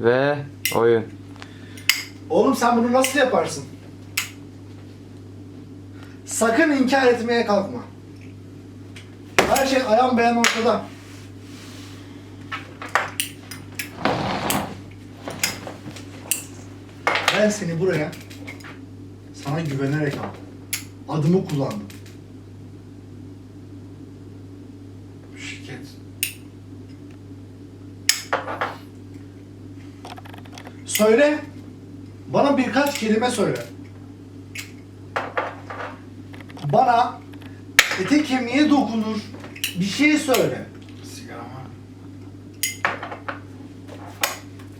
Ve oyun. Oğlum sen bunu nasıl yaparsın? Sakın inkar etmeye kalkma. Her şey ayan beyan ortada. Ben seni buraya sana güvenerek aldım. Adımı kullandım. Şirket. Söyle. Bana birkaç kelime söyle. Bana ete kemiğe dokunur bir şey söyle. Sigara var.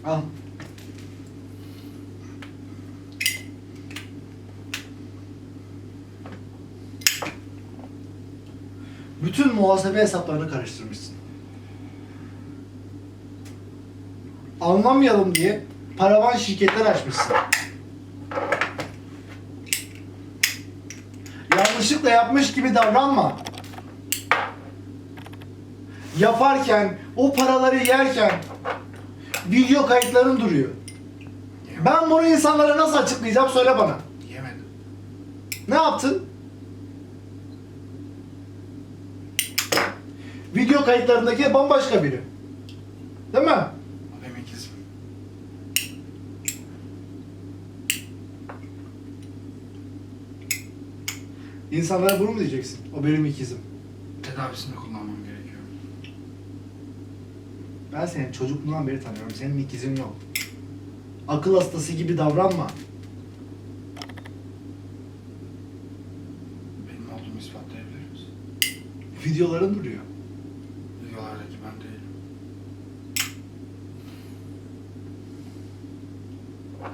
Al. Bütün muhasebe hesaplarını karıştırmışsın. Anlamayalım diye paravan şirketler açmışsın. Yanlışlıkla yapmış gibi davranma. Yaparken, o paraları yerken video kayıtların duruyor. Yemedim. Ben bunu insanlara nasıl açıklayacağım söyle bana. Yemedim. Ne yaptın? Video kayıtlarındaki bambaşka biri. Değil mi? O benim ikizim. İnsanlara bunu mu diyeceksin? O benim ikizim. Tedavisini kullanmam gerekiyor. Ben seni çocukluğundan beri tanıyorum. Senin ikizin yok. Akıl hastası gibi davranma. Benim olduğumu ispatlayabilir misin? Videoların duruyor. Videolardaki ben değilim.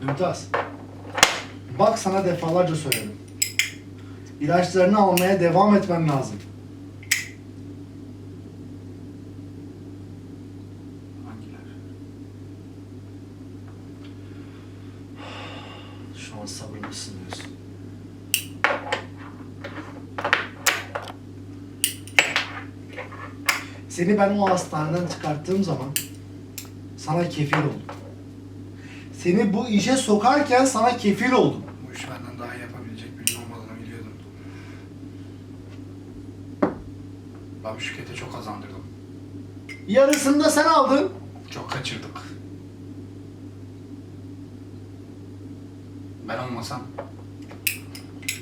Mümtaz. Bak sana defalarca söyledim. İlaçlarını almaya devam etmen lazım. Şu an sabırımı sınıyorsun. Seni ben o hastaneden çıkarttığım zaman sana kefil oldum. Seni bu işe sokarken sana kefil oldum. Bu işi benden daha iyi yapabilecek birinin olmadığını biliyordum. Ben bu şirkete çok kazandırdım. Yarısını da sen aldın. Çok kaçırdık. Ben olmasam